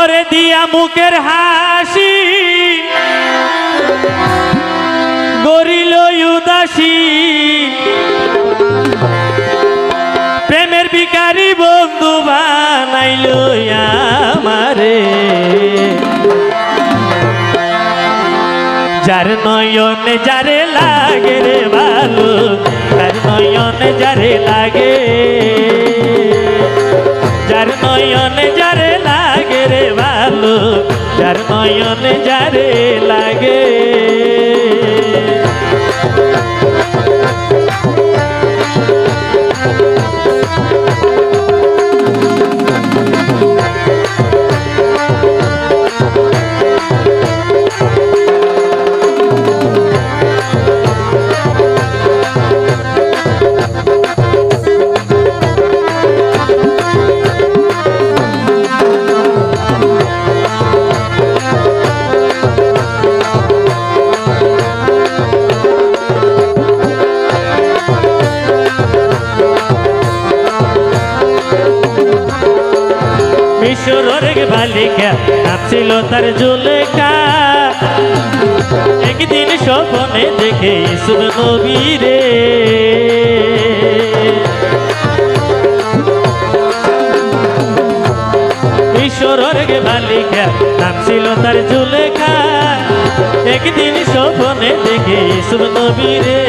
ওরে দিয়া মুখের হাসি। গরিল উদাসী। প্রেমের বিকারি বন্ধু বানাইল আমারে। যার নয়নে যারে নয়নে যারে বালিকা নাম তার একদিন স্বপনে দেখে ইসুর নবীরে। ঈশ্বরের বালিকা নাম তার জুলেখা। একদিন স্বপনে দেখে ইসুর নবীরে।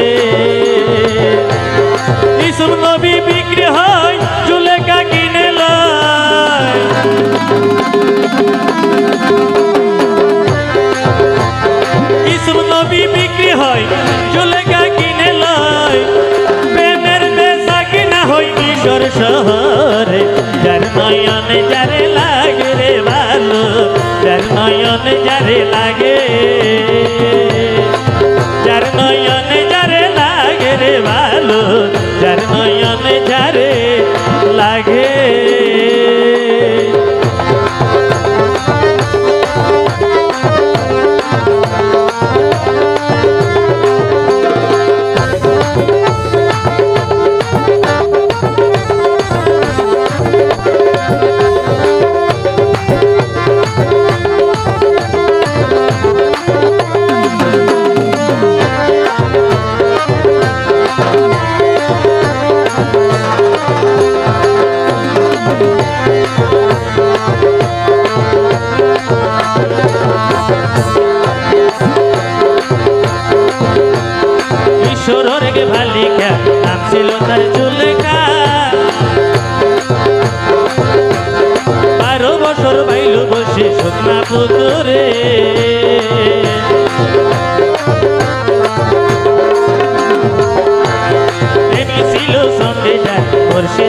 ইসুর নবী বিক্রি হয় নাম ছিল তার জুলেখা বারো বছর বাইল বসে পুকুরে। প্রেমী ছিল সঙ্গে যায় বর্ষে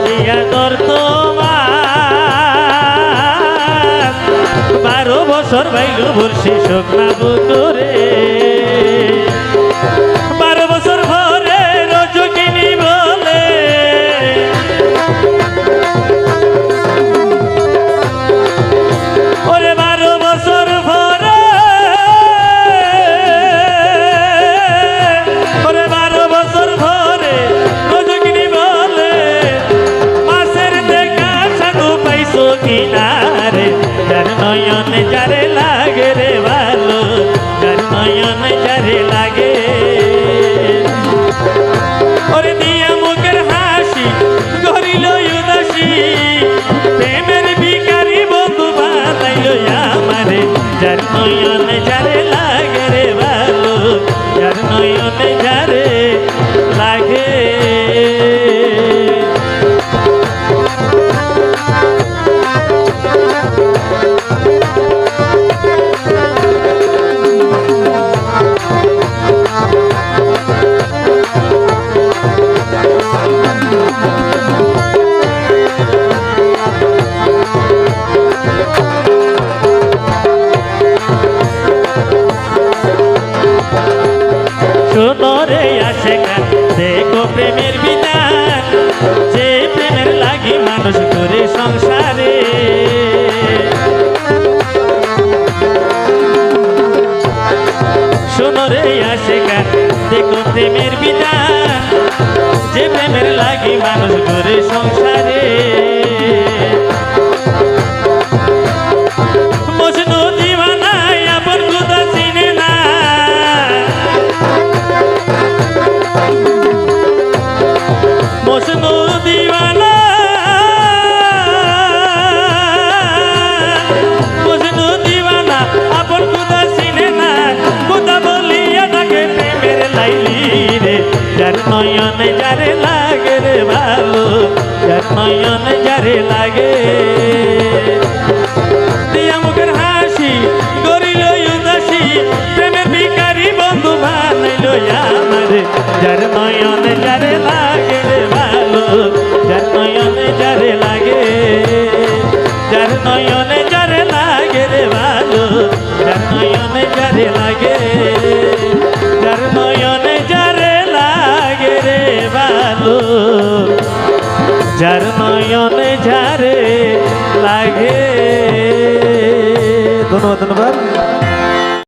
বাইল বর্ষে শুকনা পুকুরে। লাগে রে ভালো, যার নয়নে যারে লাগে। ওরে দিয়া মুখের হাসি গরিল উদাসী। প্রেমের ভিকারি বন্ধু বানাইল আমারে, যার নয়নে যারে লাগে। শোনো রে গান দেখো প্রেমের বিধান যে প্রেমের লাগি মানুষ যার নয়ন ঝারে লাগে। ধন্যবাদ ধন্যবাদ।